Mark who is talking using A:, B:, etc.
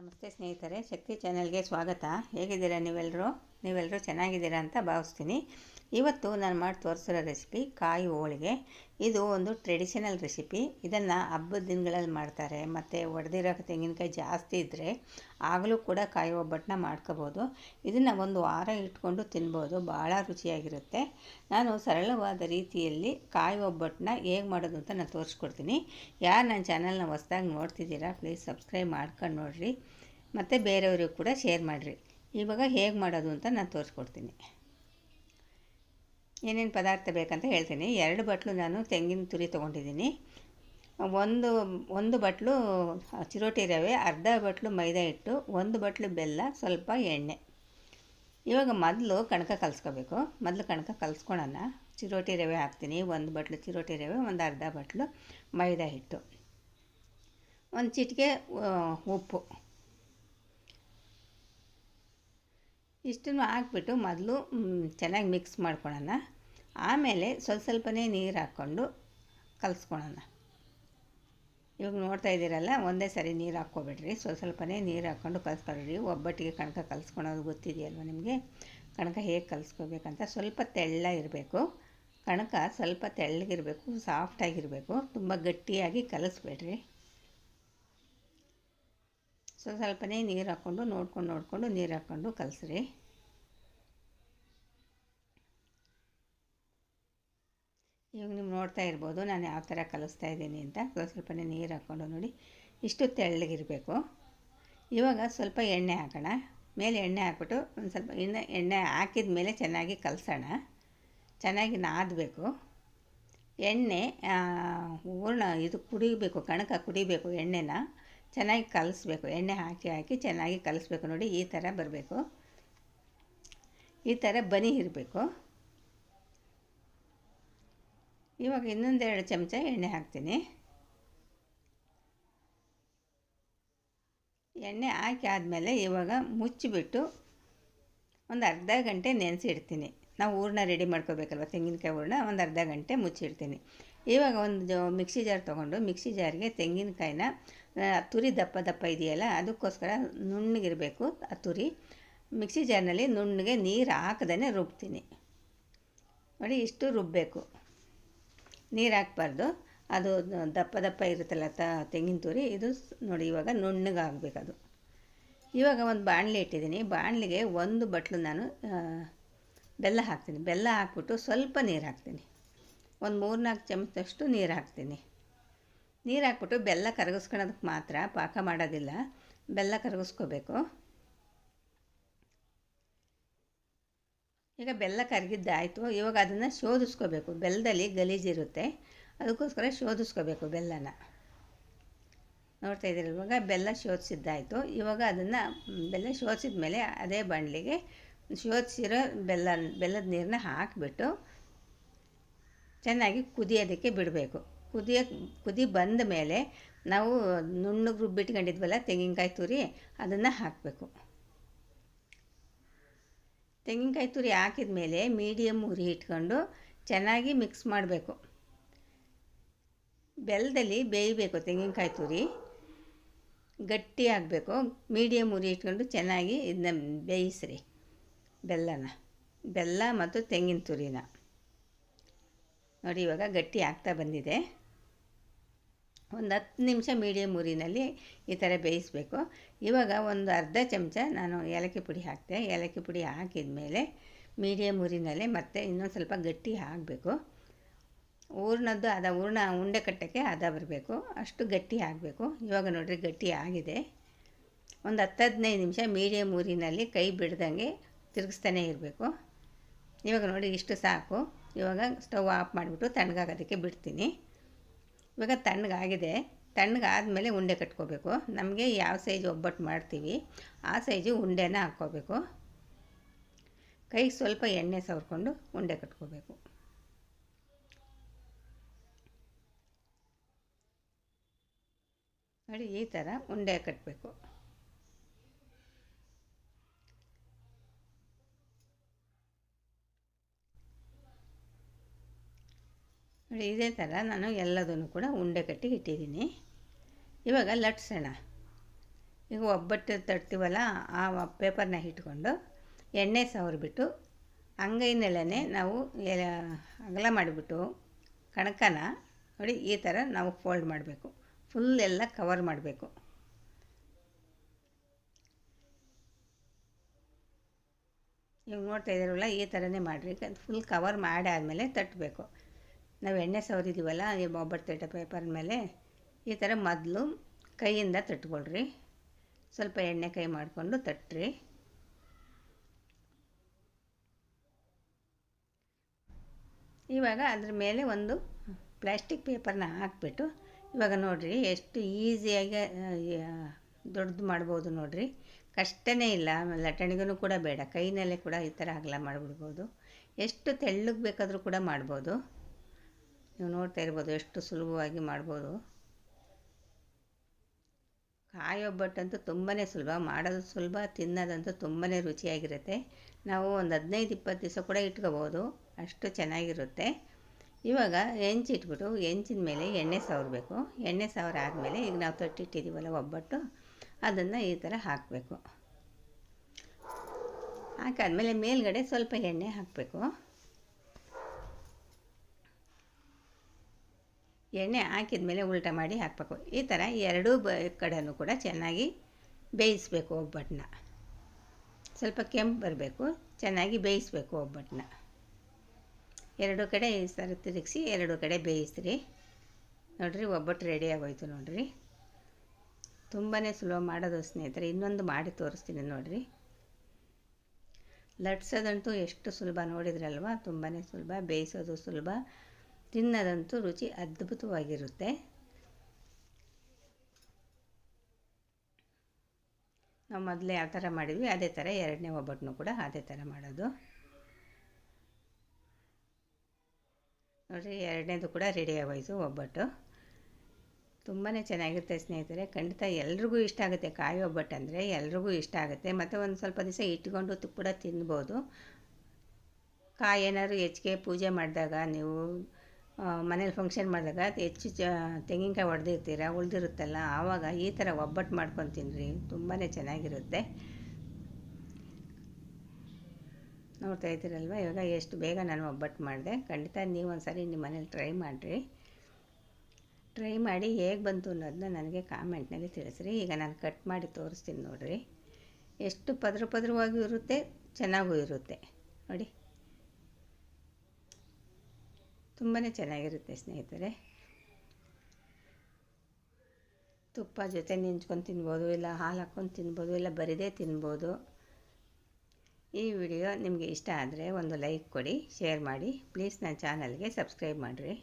A: ನಮಸ್ತೆ ಸ್ನೇಹಿತರೆ ಶಕ್ತಿ ಚಾನೆಲ್ಗೆ ಸ್ವಾಗತ. ಹೇಗಿದ್ದೀರಾ ನೀವೆಲ್ಲರೂ ನೀವೆಲ್ಲರೂ ಚೆನ್ನಾಗಿದ್ದೀರಾ ಅಂತ ಭಾವಿಸ್ತೀನಿ. ಇವತ್ತು ನಾನು ಮಾಡಿ ತೋರಿಸಿರೋ ರೆಸಿಪಿ ಕಾಯಿ ಹೋಳಿಗೆ. ಇದು ಒಂದು ಟ್ರೆಡಿಷನಲ್ ರೆಸಿಪಿ ಇದನ್ನು ಹಬ್ಬದ ದಿನಗಳಲ್ಲಿ ಮಾಡ್ತಾರೆ. ಮತ್ತು ಒಡೆದಿರೋ ತೆಂಗಿನಕಾಯಿ ಜಾಸ್ತಿ ಇದ್ದರೆ ಆಗಲೂ ಕೂಡ ಕಾಯಿ ಒಬ್ಬಟ್ಟನ್ನ ಮಾಡ್ಕೋಬೋದು. ಇದನ್ನು ಒಂದು ವಾರ ಇಟ್ಕೊಂಡು ತಿನ್ಬೋದು. ಭಾಳ ರುಚಿಯಾಗಿರುತ್ತೆ. ನಾನು ಸರಳವಾದ ರೀತಿಯಲ್ಲಿ ಕಾಯಿ ಒಬ್ಬಟ್ಟನ್ನ ಹೇಗೆ ಮಾಡೋದು ಅಂತ ನಾನು ತೋರಿಸ್ಕೊಡ್ತೀನಿ. ಯಾರು ನನ್ನ ಚಾನಲ್ನ ಹೊಸ್ದಾಗಿ ನೋಡ್ತಿದ್ದೀರಾ ಪ್ಲೀಸ್ ಸಬ್ಸ್ಕ್ರೈಬ್ ಮಾಡ್ಕೊಂಡು ನೋಡಿರಿ. ಮತ್ತು ಬೇರೆಯವ್ರಿಗೂ ಕೂಡ ಶೇರ್ ಮಾಡಿರಿ. ಇವಾಗ ಹೇಗೆ ಮಾಡೋದು ಅಂತ ನಾನು ತೋರಿಸ್ಕೊಡ್ತೀನಿ. ಏನೇನು ಪದಾರ್ಥ ಬೇಕಂತ ಹೇಳ್ತೀನಿ. ಎರಡು ಬಟ್ಲು ನಾನು ತೆಂಗಿನ ತುರಿ ತೊಗೊಂಡಿದ್ದೀನಿ. ಒಂದು ಒಂದು ಬಟ್ಲು ಚಿರೋಟಿ ರವೆ, ಅರ್ಧ ಬಟ್ಲು ಮೈದಾ ಹಿಟ್ಟು, ಒಂದು ಬಟ್ಲು ಬೆಲ್ಲ, ಸ್ವಲ್ಪ ಎಣ್ಣೆ. ಇವಾಗ ಮೊದಲು ಕಣಕ ಕಲಿಸ್ಕೋಬೇಕು. ಮೊದಲು ಕಣಕ ಕಲಿಸ್ಕೊಳೋಣ. ಚಿರೋಟಿ ರವೆ ಹಾಕ್ತೀನಿ. ಒಂದು ಬಟ್ಲು ಚಿರೋಟಿ ರವೆ, ಒಂದು ಅರ್ಧ ಬಟ್ಲು ಮೈದಾ ಹಿಟ್ಟು. ಒಂದು ಚಿಟಿಕೆ ಉಪ್ಪು. ಇಷ್ಟನ್ನು ಹಾಕ್ಬಿಟ್ಟು ಮೊದಲು ಚೆನ್ನಾಗಿ ಮಿಕ್ಸ್ ಮಾಡ್ಕೊಳ್ಳೋಣ ಆಮೇಲೆ ಸ್ವಲ್ಪ ಸ್ವಲ್ಪನೇ ನೀರು ಹಾಕ್ಕೊಂಡು ಕಲಿಸ್ಕೊಳೋಣ. ಇವಾಗ ನೋಡ್ತಾ ಇದ್ದೀರಲ್ಲ, ಒಂದೇ ಸರಿ ನೀರು ಹಾಕ್ಕೊಬೇಡ್ರಿ. ಸ್ವಲ್ಪ ಸ್ವಲ್ಪನೇ ನೀರು ಹಾಕ್ಕೊಂಡು ಕಲಿಸ್ಕೊಳ್ರಿ. ಒಬ್ಬಟ್ಟಿಗೆ ಕಣಕ ಕಲಿಸ್ಕೊಳೋದು ಗೊತ್ತಿದೆಯಲ್ವ ನಿಮಗೆ? ಕಣಕ ಹೇಗೆ ಕಲಿಸ್ಕೋಬೇಕಂತ ಸ್ವಲ್ಪ ತೆಳ್ಳ ಇರಬೇಕು. ಕಣಕ ಸ್ವಲ್ಪ ತೆಳ್ಳಗಿರಬೇಕು ಸಾಫ್ಟಾಗಿರಬೇಕು ತುಂಬ ಗಟ್ಟಿಯಾಗಿ ಕಲಿಸ್ಬೇಡ್ರಿ. ಸ್ವಲ್ಪ ಸ್ವಲ್ಪನೇ ನೀರು ಹಾಕ್ಕೊಂಡು ನೋಡ್ಕೊಂಡು, ನೋಡಿಕೊಂಡು ನೀರು ಹಾಕ್ಕೊಂಡು ಕಲಸ್ರಿ. ಇವಾಗ ನೀವು ನೋಡ್ತಾ ಇರ್ಬೋದು ನಾನು ಯಾವ ಥರ ಕಲಿಸ್ತಾ ಇದ್ದೀನಿ ಅಂತ. ಸ್ವಲ್ಪ ಸ್ವಲ್ಪನೇ ನೀರು ಹಾಕ್ಕೊಂಡು ನೋಡಿ. ಇಷ್ಟು ತೆಳ್ಳಗಿರಬೇಕು. ಇವಾಗ ಸ್ವಲ್ಪ ಎಣ್ಣೆ ಹಾಕೋಣ. ಮೇಲೆ ಎಣ್ಣೆ ಹಾಕ್ಬಿಟ್ಟು ಒಂದು ಸ್ವಲ್ಪ ಇನ್ನು ಎಣ್ಣೆ ಹಾಕಿದ ಮೇಲೆ ಚೆನ್ನಾಗಿ ಕಲಸೋಣ. ಚೆನ್ನಾಗಿ ನಾದಬೇಕು. ಎಣ್ಣೆ ಹೂರ್ಣ ಇದು ಕುಡಿಬೇಕು, ಕಣಕ ಕುಡಿಬೇಕು ಎಣ್ಣೆನ. ಚೆನ್ನಾಗಿ ಕಲಿಸ್ಬೇಕು, ಎಣ್ಣೆ ಹಾಕಿ ಹಾಕಿ ಚೆನ್ನಾಗಿ ಕಲಿಸ್ಬೇಕು ನೋಡಿ, ಈ ಥರ ಬರಬೇಕು. ಈ ಥರ ಬನಿ ಇರಬೇಕು. ಇವಾಗ ಇನ್ನೊಂದೆರಡು ಚಮಚ ಎಣ್ಣೆ ಹಾಕ್ತೀನಿ. ಎಣ್ಣೆ ಹಾಕಿ ಆದಮೇಲೆ ಇವಾಗ ಮುಚ್ಚಿಬಿಟ್ಟು ಒಂದು ಅರ್ಧ ಗಂಟೆ ನೆನೆಸಿಡ್ತೀನಿ. ನಾವು ಹೂರ್ಣ ರೆಡಿ ಮಾಡ್ಕೋಬೇಕಲ್ವ ತೆಂಗಿನಕಾಯಿ ಹೂರ್ಣ ಒಂದು ಅರ್ಧ ಗಂಟೆ ಮುಚ್ಚಿಡ್ತೀನಿ. ಇವಾಗ ಒಂದು ಮಿಕ್ಸಿ ಜಾರ್ ತೊಗೊಂಡು ಮಿಕ್ಸಿ ಜಾರಿಗೆ ತೆಂಗಿನಕಾಯಿನ ತುರಿ ದಪ್ಪ ದಪ್ಪ ಇದೆಯಲ್ಲ ಅದಕ್ಕೋಸ್ಕರ ನುಣ್ಣಗಿರಬೇಕು ಆ ತುರಿ. ಮಿಕ್ಸಿ ಜಾರ್ನಲ್ಲಿ ನುಣ್ಣಗೆ ನೀರು ಹಾಕದೇ ರುಬ್ತೀನಿ. ನೋಡಿ ಇಷ್ಟು ರುಬ್ಬಬೇಕು ನೀರು ಹಾಕ್ಬಾರ್ದು. ಅದು ದಪ್ಪ ದಪ್ಪ ಇರುತ್ತಲ್ಲ ತ, ತೆಂಗಿನ ತುರಿ, ಇದು ನೋಡಿ ಇವಾಗ ನುಣ್ಣಗೆ ಆಗಬೇಕದು ಇವಾಗ ಒಂದು ಬಾಣಲಿ ಇಟ್ಟಿದ್ದೀನಿ. ಬಾಣಲಿಗೆ ಒಂದು ಬಟ್ಲು ನಾನು ಬೆಲ್ಲ ಹಾಕ್ತೀನಿ. ಬೆಲ್ಲ ಹಾಕ್ಬಿಟ್ಟು ಸ್ವಲ್ಪ ನೀರು ಹಾಕ್ತೀನಿ. ಒಂದು ಮೂರು ನಾಲ್ಕು ಚಮಚದಷ್ಟು ನೀರು ಹಾಕ್ತೀನಿ. ನೀರು ಹಾಕ್ಬಿಟ್ಟು ಬೆಲ್ಲ ಕರಗಿಸ್ಕೊಳೋದಕ್ಕೆ ಮಾತ್ರ ಪಾಕ ಮಾಡೋದಿಲ್ಲ. ಬೆಲ್ಲ ಕರಗಿಸ್ಕೋಬೇಕು. ಈಗ ಬೆಲ್ಲ ಕರಗಿದ್ದಾಯಿತು. ಇವಾಗ ಅದನ್ನು ಶೋಧಿಸ್ಕೋಬೇಕು. ಬೆಲ್ಲದಲ್ಲಿ ಗಲೀಜಿರುತ್ತೆ ಅದಕ್ಕೋಸ್ಕರ ಶೋಧಿಸ್ಕೋಬೇಕು ಬೆಲ್ಲನ. ನೋಡ್ತಾ ಇದ್ದೀರಿ ಇವಾಗ ಬೆಲ್ಲ ಶೋಧಿಸಿದ್ದಾಯಿತು. ಇವಾಗ ಅದನ್ನು ಬೆಲ್ಲ ಶೋಧಿಸಿದ ಮೇಲೆ ಅದೇ ಬಾಣಲಿಗೆ ಶೋಧಿಸಿರೋ ಬೆಲ್ಲ ಬೆಲ್ಲದ ನೀರನ್ನ ಹಾಕಿಬಿಟ್ಟು ಚೆನ್ನಾಗಿ ಕುದಿಯೋದಕ್ಕೆ ಬಿಡಬೇಕು. ಕುದಿಯ, ಕುದಿ ಬಂದ ಮೇಲೆ ನಾವು ನುಣ್ಣಗೆ ರುಬ್ಬಿಟ್ಕೊಂಡಿದ್ವಲ್ಲ ತೆಂಗಿನಕಾಯಿ ತುರಿ, ಅದನ್ನು ಹಾಕಬೇಕು. ತೆಂಗಿನಕಾಯಿ ತುರಿ ಹಾಕಿದ ಮೇಲೆ ಮೀಡಿಯಮ್ ಉರಿ ಇಟ್ಕೊಂಡು ಚೆನ್ನಾಗಿ ಮಿಕ್ಸ್ ಮಾಡಬೇಕು. ಬೆಲ್ಲದಲ್ಲಿ ಬೇಯಬೇಕು ತೆಂಗಿನಕಾಯಿ ತುರಿ. ಗಟ್ಟಿ ಆಗಬೇಕು. ಮೀಡಿಯಮ್ ಉರಿ ಇಟ್ಕೊಂಡು ಚೆನ್ನಾಗಿ ಇದನ್ನ ಬೇಯಿಸ್ರಿ. ಬೆಲ್ಲನ. ಬೆಲ್ಲ ಮತ್ತು ತೆಂಗಿನ ತುರಿನ. ನೋಡಿ, ಇವಾಗ ಗಟ್ಟಿ ಆಗ್ತಾ ಬಂದಿದೆ. ಒಂದು ಹತ್ತು ನಿಮಿಷ ಮೀಡಿಯಮ್ ಉರಿನಲ್ಲಿ ಈ ಥರ ಬೇಯಿಸಬೇಕು. ಇವಾಗ ಒಂದು ಅರ್ಧ ಚಮಚ ನಾನು ಏಲಕ್ಕಿ ಪುಡಿ ಹಾಕಿದೆ ಏಲಕ್ಕಿ ಪುಡಿ ಹಾಕಿದ ಮೇಲೆ ಮೀಡಿಯಮ್ ಉರಿನಲ್ಲಿ ಮತ್ತೆ ಇನ್ನೊಂದು ಸ್ವಲ್ಪ ಗಟ್ಟಿ ಆಗಬೇಕು ಹೂರ್ಣದ್ದು ಅದ ಹೂರ್ಣ ಉಂಡೆ ಕಟ್ಟೋಕ್ಕೆ ಅದ ಬರಬೇಕು. ಅಷ್ಟು ಗಟ್ಟಿ ಆಗಬೇಕು ಇವಾಗ ನೋಡಿರಿ, ಗಟ್ಟಿ ಆಗಿದೆ. ಒಂದು ಹತ್ತು ಹದಿನೈದು ನಿಮಿಷ ಮೀಡಿಯಮ್ ಊರಿನಲ್ಲಿ ಕೈ ಬಿಡ್ದಂಗೆ ತಿರುಗಿಸ್ತಾನೆ ಇರಬೇಕು. ಇವಾಗ ನೋಡಿ, ಇಷ್ಟು ಸಾಕು. ಇವಾಗ ಸ್ಟವ್ ಆಫ್ ಮಾಡಿಬಿಟ್ಟು ತಣ್ಣಗಾಗೋದಕ್ಕೆ ಬಿಡ್ತೀನಿ. ಇವಾಗ ತಣ್ಣಗಾಗಿದೆ. ತಣ್ಣಗಾದಮೇಲೆ ಉಂಡೆ ಕಟ್ಕೋಬೇಕು. ನಮಗೆ ಯಾವ ಸೈಜ್ ಒಬ್ಬಟ್ಟು ಮಾಡ್ತೀವಿ, ಆ ಸೈಜು ಉಂಡೆನ ಹಾಕ್ಕೋಬೇಕು. ಕೈಗೆ ಸ್ವಲ್ಪ ಎಣ್ಣೆ ಸವರ್ಕೊಂಡು ಉಂಡೆ ಕಟ್ಕೋಬೇಕು. ನೋಡಿ, ಈ ಥರ ಉಂಡೆ ಕಟ್ಟಬೇಕು ನೋಡಿ, ಇದೇ ಥರ ನಾನು ಎಲ್ಲದನ್ನು ಕೂಡ ಉಂಡೆ ಕಟ್ಟಿ ಇಟ್ಟಿದ್ದೀನಿ. ಇವಾಗ ಲಟ್ಸೋಣ. ಈಗ ಒಬ್ಬಟ್ಟು ತಟ್ತೀವಲ್ಲ, ಆ ಪೇಪರ್ನ ಇಟ್ಕೊಂಡು ಎಣ್ಣೆ ಸವರಿಬಿಟ್ಟು ಅಂಗೈನಲ್ಲೇ ನಾವು ಅಗಲ ಮಾಡಿಬಿಟ್ಟು ಕಣಕನ ನೋಡಿ, ಈ ಥರ ನಾವು ಫೋಲ್ಡ್ ಮಾಡಬೇಕು. ಫುಲ್ ಎಲ್ಲ ಕವರ್ ಮಾಡಬೇಕು. ನೀವು ನೋಡ್ತಾ ಇದ್ದೀರಲ್ಲ, ಈ ಥರನೇ ಮಾಡಿರಿ. ಫುಲ್ ಕವರ್ ಮಾಡಿ ಆದಮೇಲೆ ತಟ್ಟಬೇಕು ನಾವು ಎಣ್ಣೆ ಸವರಿದ್ದೀವಲ್ಲ ಈ ಬಾಬಟ್ ತಟ್ಟೆ ಪೇಪರ್ ಮೇಲೆ, ಈ ಥರ ಮೊದಲು ಕೈಯಿಂದ ತಟ್ಕೊಳ್ರಿ. ಸ್ವಲ್ಪ ಎಣ್ಣೆ ಕೈ ಮಾಡಿಕೊಂಡು ತಟ್ಟ್ರಿ ಇವಾಗ ಅದ್ರ ಮೇಲೆ ಒಂದು ಪ್ಲ್ಯಾಸ್ಟಿಕ್ ಪೇಪರ್ನ ಹಾಕ್ಬಿಟ್ಟು, ಇವಾಗ ನೋಡಿರಿ ಎಷ್ಟು ಈಸಿಯಾಗಿ ದೊಡ್ಡದು ಮಾಡ್ಬೋದು ನೋಡಿರಿ. ಕಷ್ಟನೇ ಇಲ್ಲ ಲಟಣಿಗೂ ಕೂಡ ಬೇಡ, ಕೈನಲ್ಲೇ ಕೂಡ ಈ ಥರ ಆಗಲ್ಲ ಮಾಡಿಬಿಡ್ಬೋದು. ಎಷ್ಟು ತೆಳ್ಳಗೆ ಬೇಕಾದರೂ ಕೂಡ ಮಾಡ್ಬೋದು. ನೀವು ನೋಡ್ತಾ ಇರ್ಬೋದು ಎಷ್ಟು ಸುಲಭವಾಗಿ ಮಾಡ್ಬೋದು. ಕಾಯಿ ಒಬ್ಬಟ್ಟಂತೂ ತುಂಬಾ ಸುಲಭ, ಮಾಡೋದು ಸುಲಭ, ತಿನ್ನೋದಂತೂ ತುಂಬಾ ರುಚಿಯಾಗಿರುತ್ತೆ. ನಾವು ಒಂದು ಹದಿನೈದು, ಇಪ್ಪತ್ತು ದಿವಸ ಕೂಡ ಇಟ್ಕೋಬೋದು, ಅಷ್ಟು ಚೆನ್ನಾಗಿರುತ್ತೆ. ಇವಾಗ ಹೆಂಚಿಟ್ಬಿಟ್ಟು ಹೆಂಚಿನ ಮೇಲೆ ಎಣ್ಣೆ ಸವರಬೇಕು ಎಣ್ಣೆ ಸವರ ಆದಮೇಲೆ ಈಗ ನಾವು ತೊಟ್ಟಿಟ್ಟಿದ್ದೀವಲ್ಲ ಒಬ್ಬಟ್ಟು, ಅದನ್ನು ಈ ಥರ ಹಾಕಬೇಕು. ಹಾಕಾದ್ಮೇಲೆ ಮೇಲ್ಗಡೆ ಸ್ವಲ್ಪ ಎಣ್ಣೆ ಹಾಕಬೇಕು. ಎಣ್ಣೆ ಹಾಕಿದ ಮೇಲೆ ಉಲ್ಟ ಮಾಡಿ ಹಾಕಬೇಕು. ಈ ಥರ ಎರಡೂ ಬ ಕಡೆನೂ ಕೂಡ ಚೆನ್ನಾಗಿ ಬೇಯಿಸಬೇಕು ಒಬ್ಬಟ್ಟನ್ನ ಸ್ವಲ್ಪ ಕೆಂಪು ಬರಬೇಕು, ಚೆನ್ನಾಗಿ ಬೇಯಿಸಬೇಕು ಒಬ್ಬಟ್ಟನ್ನ ಎರಡು ಕಡೆ ಈ ಥರ ತಿರುಗಿಸಿ ಎರಡು ಕಡೆ ಬೇಯಿಸ್ರಿ. ನೋಡಿರಿ ಒಬ್ಬಟ್ಟು ರೆಡಿ ಆಗೋಯ್ತು ನೋಡಿರಿ. ತುಂಬಾ ಸುಲಭ ಮಾಡೋದು ಸ್ನೇಹಿತರೆ, ಇನ್ನೊಂದು ಮಾಡಿ ತೋರಿಸ್ತೀನಿ ನೋಡಿರಿ. ಲಟ್ಸೋದಂತೂ ಎಷ್ಟು ಸುಲಭ ನೋಡಿದ್ರಲ್ವ ತುಂಬಾ ಸುಲಭ, ಬೇಯಿಸೋದು ಸುಲಭ. ತಿನ್ನೋದಂತೂ ರುಚಿ ಅದ್ಭುತವಾಗಿರುತ್ತೆ. ನಾವು ಮೊದಲೇ ಯಾವ ಥರ ಮಾಡಿದ್ವಿ, ಅದೇ ಥರ ಎರಡನೇ ಒಬ್ಬಟ್ಟನ್ನು ಕೂಡ ಅದೇ ಥರ ಮಾಡೋದು. ನೋಡಿರಿ, ಎರಡನೇದು ಕೂಡ ರೆಡಿ ಆಗೋಯ್ತು ಒಬ್ಬಟ್ಟು. ತುಂಬಾ ಚೆನ್ನಾಗಿರುತ್ತೆ ಸ್ನೇಹಿತರೆ, ಖಂಡಿತ ಎಲ್ರಿಗೂ ಇಷ್ಟ ಆಗುತ್ತೆ ಕಾಯಿ ಒಬ್ಬಟ್ಟು ಅಂದರೆ, ಎಲ್ರಿಗೂ ಇಷ್ಟ ಆಗುತ್ತೆ. ಮತ್ತು ಒಂದು ಸ್ವಲ್ಪ ದಿವಸ ಇಟ್ಕೊಂಡು ಕೂಡ ತಿನ್ಬೋದು. ಕಾಯಿ ಏನಾದ್ರು ಹೆಚ್ಚಿಗೆ ಪೂಜೆ ಮಾಡಿದಾಗ ನೀವು ಮನೇಲಿ ಫಂಕ್ಷನ್ ಮಾಡಿದಾಗ ಹೆಚ್ಚು ಚ, ತೆಂಗಿನಕಾಯಿ ಒಡೆದಿರ್ತೀರ, ಉಳಿದಿರುತ್ತಲ್ಲ, ಆವಾಗ ಈ ಥರ ಒಬ್ಬಟ್ಟು ಮಾಡ್ಕೊಂಡು ತಿನ್ನಿರಿ ತುಂಬಾ ಚೆನ್ನಾಗಿರುತ್ತೆ. ನೋಡ್ತಾ ಇದ್ದೀರಲ್ವ? ಇವಾಗ ಎಷ್ಟು ಬೇಗ ನಾನು ಒಬ್ಬಟ್ಟು ಮಾಡಿದೆ. ಖಂಡಿತ ನೀವು ಒಂದು ಸಾರಿ ನಿಮ್ಮ ಮನೇಲಿ ಟ್ರೈ ಮಾಡಿರಿ. ಟ್ರೈ ಮಾಡಿ ಹೇಗೆ ಬಂತು ಅನ್ನೋದನ್ನ ನನಗೆ ಕಾಮೆಂಟ್ನಲ್ಲಿ ತಿಳಿಸ್ರಿ. ಈಗ ನಾನು ಕಟ್ ಮಾಡಿ ತೋರಿಸ್ತೀನಿ ನೋಡಿರಿ. ಎಷ್ಟು ಪದ್ರ ಪದ್ರವಾಗಿಯೂ ಇರುತ್ತೆ, ಚೆನ್ನಾಗೂ ಇರುತ್ತೆ. ನೋಡಿ. ತುಂಬಾ ಚೆನ್ನಾಗಿರುತ್ತೆ ಸ್ನೇಹಿತರೆ. ತುಪ್ಪ ಜೊತೆ ನೆಂಚ್ಕೊಂಡು ತಿನ್ಬೋದು, ಇಲ್ಲ ಹಾಲು ಹಾಕ್ಕೊಂಡು ತಿನ್ಬೋದು, ಇಲ್ಲ ಬರಿದೇ ತಿನ್ಬೋದು. ಈ ವಿಡಿಯೋ ನಿಮಗೆ ಇಷ್ಟ ಆದರೆ ಒಂದು ಲೈಕ್ ಕೊಡಿ, ಶೇರ್ ಮಾಡಿ. ಪ್ಲೀಸ್ ನನ್ನ ಚಾನಲ್ಗೆ ಸಬ್ಸ್ಕ್ರೈಬ್ ಮಾಡಿರಿ.